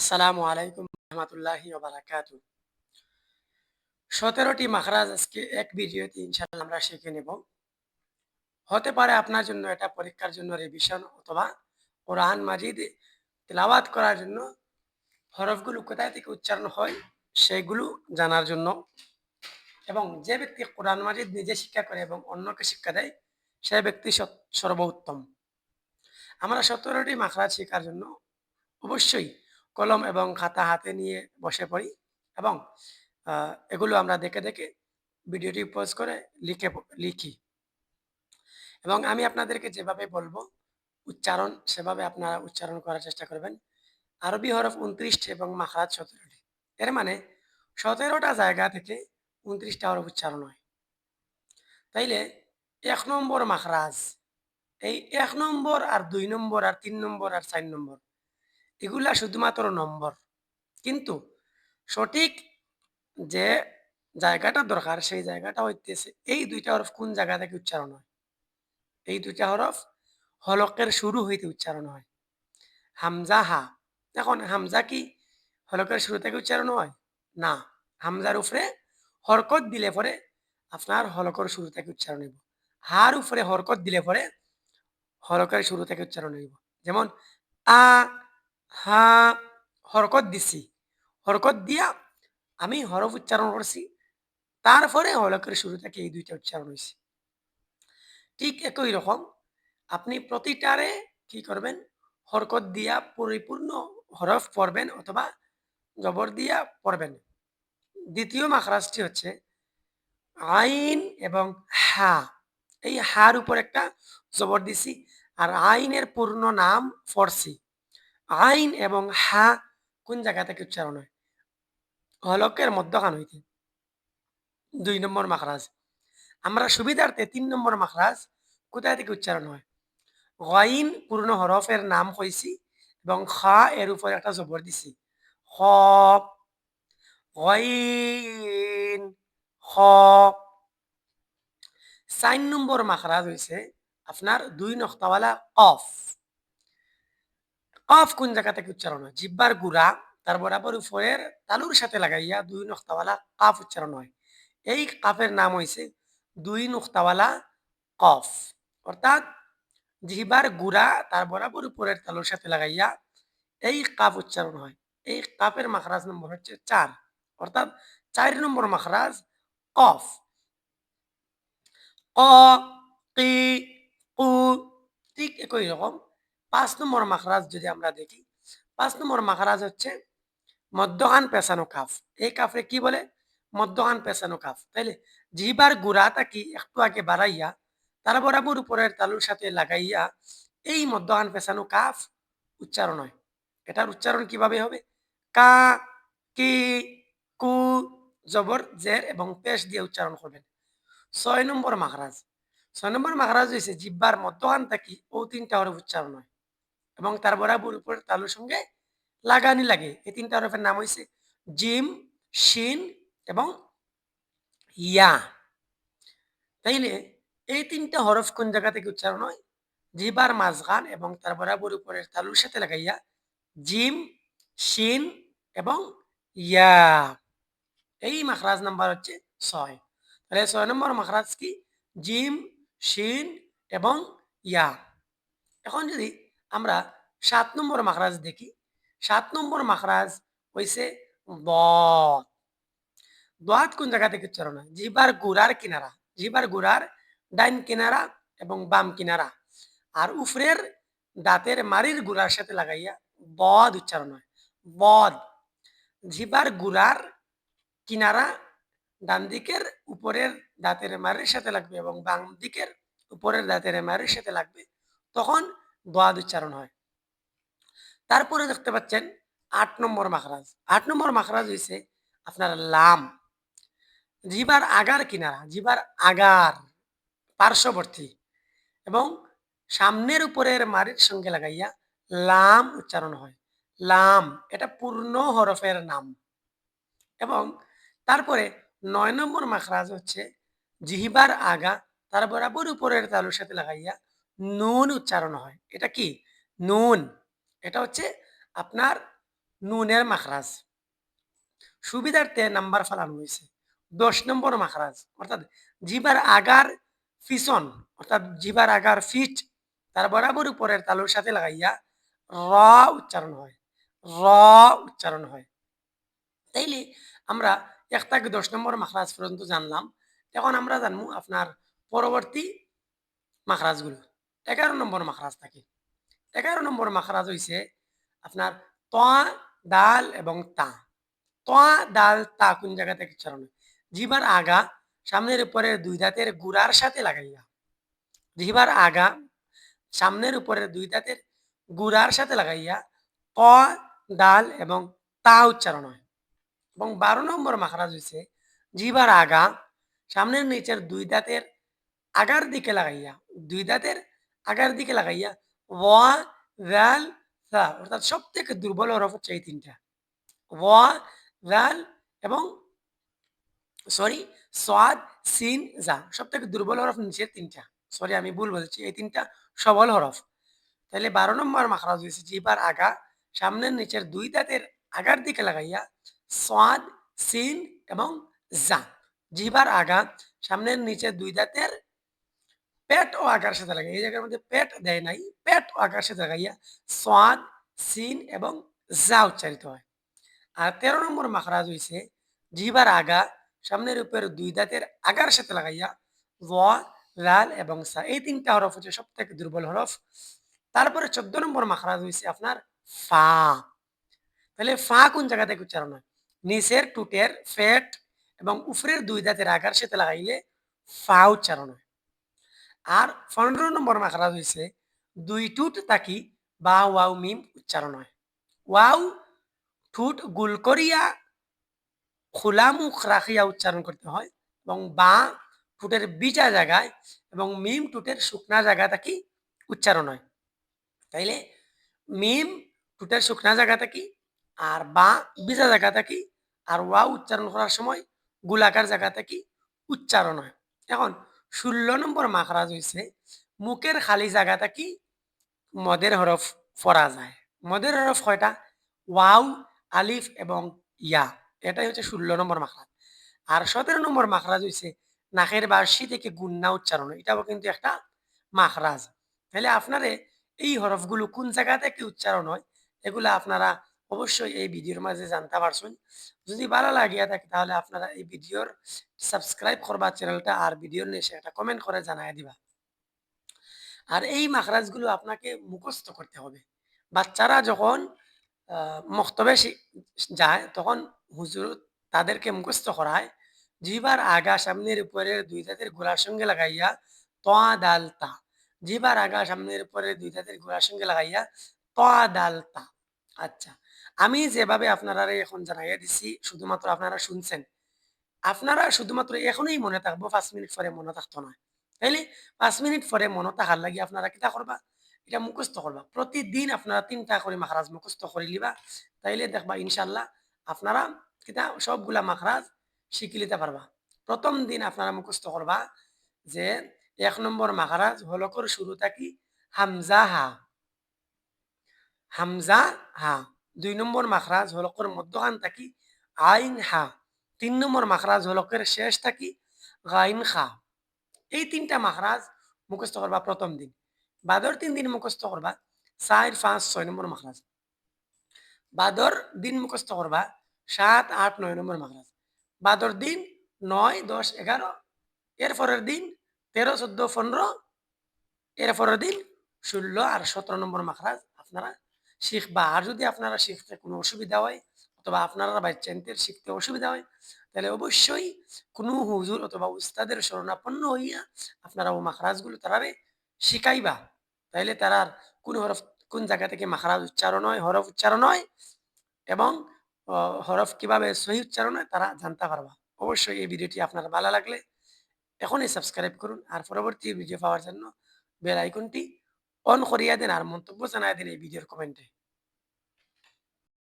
আসসালামু আলাইকুম রহমতুল্লাহি বারাকাতু সতেরোটি মাখরাজ আজকে এক ভিডিওতে ইনশাল্লাহ আমরা শিখে নেব। হতে পারে আপনার জন্য এটা পরীক্ষার জন্য রিভিশন অথবা কোরআন মাজিদ তেলাওয়াত করার জন্য হরফগুলো কোথায় থেকে উচ্চারণ হয় সেগুলো জানার জন্য এবং যে ব্যক্তি কোরআন মাজিদ নিজে শিক্ষা করে এবং অন্যকে শিক্ষা দেয়, সে ব্যক্তি সর্বোত্তম। আমরা সতেরোটি মাখরাজ শেখার জন্য অবশ্যই কলম এবং খাতা হাতে নিয়ে বসে পড়ি এবং এগুলো আমরা দেখে দেখে ভিডিওটি পোস্ট করে লিখে লিখি। এবং আমি আপনাদেরকে যেভাবে বলব, উচ্চারণ সেভাবে আপনারা উচ্চারণ করার চেষ্টা করবেন। আরবি হরফ উনত্রিশটি এবং মাখরাজ সতেরোটি। এর মানে সতেরোটা জায়গা থেকে উনত্রিশটা হরফ উচ্চারণ হয়। তাইলে এক নম্বর মাখরাজ। এই এক নম্বর আর দুই নম্বর আর তিন নম্বর আর চার নম্বর এগুলা শুধুমাত্র নম্বর। কিন্তু সঠিক যে জায়গাটা দরকার, সেই জায়গাটা হইতেছে এই দুইটা হরফ কোন জায়গা থেকে উচ্চারণ হয়? এই দুইটা হরফ হলকের শুরু হইতে উচ্চারণ হয়। হামজা হা। এখন হামজা কি হলকের শুরু থেকে উচ্চারণ হয়? না। হামজার উপরে হরকত দিলে পরে আপনার হলকর শুরু থেকে উচ্চারণ হইব। হার উপরে হরকত দিলে পরে হলকের শুরু থেকে উচ্চারণ হইব। যেমন আ হা, হরকত দিছি। হরকত দিয়া আমি হরফ উচ্চারণ করছি। তারপরে হলকের শুরু থেকে এই দুইটা উচ্চারণ হয়েছে ঠিক একই রকম, আপনি প্রতিটারে কি করবেন? হরকত দিয়া পরিপূর্ণ হরফ পড়বেন অথবা জবর দিয়া পড়বেন। দ্বিতীয় মাখরাজটি হচ্ছে আইন এবং হা। এই হার উপর একটা জবর দিছি আর আইনের পূর্ণ নাম ফরসি। আইন এবং হা কোন জায়গা থেকে উচ্চারণ হয়? হলকের মধ্যখান হইতে। দুই নম্বর মাখরাজ। আমরা সুবিধার্থে তিন নম্বর মাখরাজ কোথায় থেকে উচ্চারণ হয়? গাইন পূর্ণ হরফের নাম কইছি এবং খা এর উপর একটা জবর দিছি। খ গাইন চার নম্বর মাখরাজ হয়েছে আপনার দুই নক্তাওয়ালা অফ কফ কোন জায়গা থেকে উচ্চারণ হয়? জিব্বার গুড়া, তার বরাবর উপরের তালুর সাথে লাগাইয়া দুই নক্তাওয়ালা কাফ উচ্চারণ হয়। এই কাফের নাম হয়েছে দুই নুক্তাওয়ালা কফ। অর্থাৎ জিহ্বার গুড়া, তার বরাবর উপরের তালুর সাথে লাগাইয়া এই কাফ উচ্চারণ হয়। এই কাফের মাখরাজ নম্বর হচ্ছে চার। অর্থাৎ চার নম্বর মাখরাজ কফ। ক কি কু, ঠিক একই রকম। পাঁচ নম্বর মাখরাজ যদি আমরা দেখি, পাঁচ নম্বর মাখরাজ হচ্ছে মধ্যখান পেছানো কাফ। এই কাফে কি বলে? মধ্যখান পেছানো কাফ। তাইলে জিবার গুড়াটা কি একটু আগে বাড়াইয়া, তার বরাবর উপরের তালুর সাথে লাগাইয়া এই মধ্যখান পেছানো কাফ উচ্চারণ হয়। এটার উচ্চারণ কীভাবে হবে? কা, কি, কু, জবর, জের এবং পেশ দিয়ে উচ্চারণ করবেন। ছয় নম্বর মাখরাজ। ছয় নম্বর মাখরাজ হয়েছে জিব্বার মধ্যখান থাকি ও তিনটা হরফ উচ্চারণ হয়। এবং তার বরাবর উপর তালুর সঙ্গে লাগানি লাগে। এই তিনটা হরফের নাম হয়েছে জিম, শিন এবং ইয়া। তাইলে এই তিনটা হরফ কোন জায়গা থেকে উচ্চারণ হয়? জিবার মাঝখান এবং তার বরাবর উপরের তালুর সাথে লাগাইয়া জিম, শিন এবং ইয়া। এই মাখরাজ নাম্বার হচ্ছে ছয়। তাহলে ছয় নম্বর মাখরাজ কি? জিম, শিন এবং ইয়া। এখন যদি আমরা সাত নম্বর মাখরাজ দেখি। সাত নম্বর মাখরাজ হয়েছে দত দোয়াত কোন জায়গা থেকে উচ্চারণ হয়? জিবার গুড়ার কিনারা। জিবার গুড়ার ডাইন কিনারা এবং বাম কিনারা। আর উফরের দাঁতের মারির গুড়ার সাথে লাগাইয়া বদ উচ্চারণ হয়। বদ জিবার গুড়ার কিনারা ডান দিকের উপরের দাঁতের মারির সাথে লাগবে এবং বাম দিকের উপরের দাঁতের মারির সাথে লাগবে। তখন দোয়াদ উচ্চারণ হয়। তারপরে দেখতে পাচ্ছেন আট নম্বর মাখরাজ। আট নম্বর মাখরাজ হয়েছে আপনার লাম। জিবার আগার কিনারা, জিবার আগার পার্শ্ববর্তী এবং সামনের উপরের মারির সঙ্গে লাগাইয়া লাম উচ্চারণ হয়। লাম, এটা পূর্ণ হরফের নাম। এবং তারপরে নয় নম্বর মাখরাজ হচ্ছে জিহিবার আগা, তার বরাবর উপরের তালুর সাথে লাগাইয়া নুন উচ্চারণ হয়। এটা কি? নুন। এটা হচ্ছে আপনার নুনের মাখরাজ। সুবিধার্থে নাম্বার ফালানো হয়েছে। দশ নম্বর মাখরাজ। অর্থাৎ জিবার আগার ফিসন অর্থাৎ জিবার আগার ফিট, তার বরাবর উপরের তালুর সাথে লাগাইয়া র উচ্চারণ হয়। র উচ্চারণ হয়। তাইলে আমরা এক থেকে দশ নম্বর মাখরাজ পর্যন্ত জানলাম। এখন আমরা জানব আপনার পরবর্তী মাখরাজগুলো। এগারো নম্বর মাখরাজ থাকে। এগারো নম্বর মাখরাজ হইছে আপনার তোয়া ডাল এবং তা। তোয়া ডাল তা কোন জায়গা থেকে উচ্চারণ জিবার আগা, সামনের উপরের দুই দাঁতের গুড়ার সাথে লাগাইয়া। জিবার আগা, সামনের উপরের দুই দাঁতের গুড়ার সাথে লাগাইয়া ক ডাল এবং তা উচ্চারণ হয়। এবং বারো নম্বর মাখরাজ হয়েছে জিবার আগা, সামনের নিচের দুই দাঁতের আগার দিকে লাগাইয়া, দুই দাঁতের আগার দিকে লাগাইয়া, ওয়া ভ্যাল সা, অর্থাৎ সব থেকে দুর্বল হরফ হচ্ছে এই তিনটা। ওয়া ভ্যাল এবং সরি সোয়াদ সিন জা সব থেকে দুর্বল হরফ নিচের তিনটা। সরি আমি ভুল বলছি এই তিনটা সবল হরফ তাহলে বারো নম্বর মাখরাজ হয়েছে জিবার আগা, সামনের নিচের দুই দাঁতের আগার দিকে লাগাইয়া সোয়াদ সিন এবং জা জিবার আগা, সামনের নিচের দুই দাঁতের পেট ও আকার সাথে লাগাই। এই জায়গার মধ্যে পেট দেয় নাই। পেট ও আকার সাথে লাগাইয়া সোয়াদ সিন এবং জা উচ্চারিত হয়। আর তেরো নম্বর মাখরাজ হয়েছে জিবার আগা, সামনের উপর দুই দাঁতের আগার সাথে লাগাইয়া ল লাল এবং সা। এই তিনটা হরফ হচ্ছে সব থেকে দুর্বল হরফ। তারপরে চোদ্দ নম্বর মাখরাজ হয়েছে আপনার ফা। তাহলে ফা কোন জায়গা থেকে উচ্চারণ হয়? নিচের, টুটের, ফেট এবং উফরের দুই দাঁতের আগার সাথে লাগাইলে ফা উচ্চারণ হয়। আর পনেরো নম্বর মাখরাজ হয়েছে দুই টুট তাকি বা ওয়াও মিম উচ্চারণ হয়। ওয়াও ঠুট গুল করিয়া খোলা মুখ রাখিয়া উচ্চারণ করতে হয় এবং বা ঠুটের বিচা জায়গায় এবং মিম টুটের শুকনা জায়গা থাকি উচ্চারণ হয়। তাইলে মিম টুটের শুকনা জায়গা থাকি আর বা বিজা জায়গা থাকি আর ওয়া উচ্চারণ করার সময় গোলাকার জায়গা থাকি উচ্চারণ হয়। এখন ষোলো নম্বর মাখরাজ হয়েছে মুখের খালি জায়গা কি? মদের হরফ পড়া যায়। মদের হরফ কয়টা? ওয়াও আলিফ এবং ইয়া। এটাই হচ্ছে ষোলো নম্বর মাখরাজ। আর সতেরো নম্বর মাখরাজ হয়েছে নাকের বার্ষি থেকে গুন্না উচ্চারণ এটাও কিন্তু একটা মাখরাজ। তাহলে আপনারে এই হরফগুলো কোন জায়গা থেকে উচ্চারণ হয়? এগুলো আপনারা অবশ্যই এই ভিডিওর মাঝে জানতে পারছেন। যদি ভালো লাগিয়া থাকে তাহলে আপনারা এই ভিডিওর সাবস্ক্রাইব করবা চ্যানেলটা আর ভিডিওর নিচে একটা কমেন্ট করে জানাই দিবা। আর এই মাখরাজগুলো আপনাকে মুখস্থ করতে হবে। বাচ্চারা যখন মক্তবে যায়, তখন হুজুর তাদেরকে মুখস্থ করায়, জিবার আগা সামনের উপরের দুই দাঁতের গোড়ার সঙ্গে লাগাইয়া তোয়া দাল তা। জিবার আগা সামনের উপরের দুই দাঁতের গোড়ার সঙ্গে লাগাইয়া তোয়া দাল তা। আচ্ছা আমি যেভাবে আপনারা এখন জানাইয়া দিছি, শুধুমাত্র আপনারা শুনছেন। আপনারা শুধুমাত্র এখনই মনে থাকব, পাঁচ মিনিট পরে মনে থাকতো না। তাইলে পাঁচ মিনিট পরে মনে থাকার লাগি আপনারা কিতা করবা? এটা মুখস্থ করবা। প্রতিদিন আপনারা তিনটা করে মাখরাজ মুখস্থ করে লিবা। তাইলে দেখবা ইনশাল্লাহ আপনারা কিতা সবগুলা মাখরাজ শিখি নিতে পারবা। প্রথম দিন আপনারা মুখস্থ করবা যে এক নম্বর মাখারাজ হলকর শুরু থাকি হামজা হা। হামজা হা। দুই নম্বর মাখরাজ হলকর মধ্যখান থাকি? আইন হা। তিন নম্বর মাখরাজ হলকের শেষ থাকি? গাইন খা। এই তিনটা মাখরাজ মুখস্থ করবা প্রথম দিন। বাদর তিন দিন মুখস্থ করবা, চার, পাঁচ, ছয় নম্বর মাখরাজ। বাদর দিন মুখস্থ করবা, সাত, আট, নয় নম্বর মাখরাজ। বাদর দিন নয়, দশ, এগারো, এর পরের দিন তেরো, চোদ্দ, পনেরো, এর পরের দিন ষোলো আর সতেরো নম্বর মাখরাজ আপনারা শিখবা আর যদি আপনারা শিখতে কোনো অসুবিধা হয় অথবা আপনারা বাচ্চাদের শিখতে অসুবিধা হয়, তাহলে অবশ্যই কোনো হুজুর অথবা উস্তাদের শরণাপন্ন হইয়া আপনারা ও মাখরাজগুলো তারারে শিখাইবা। তাইলে তারার কোন হরফ, কোন জায়গা থেকে মাখরাজ উচ্চারণ হয়, হরফ উচ্চারণ হয় এবং হরফ কীভাবে সহি উচ্চারণ হয় তারা জানতে পারবা। অবশ্যই এই ভিডিওটি আপনার ভালো লাগলে এখনই সাবস্ক্রাইব করুন আর পরবর্তী ভিডিও পাওয়ার জন্য বেল আইকনটি অন করিয়া দেন আর মন্তব্য জানাই দেন এই ভিডিওর কমেন্টে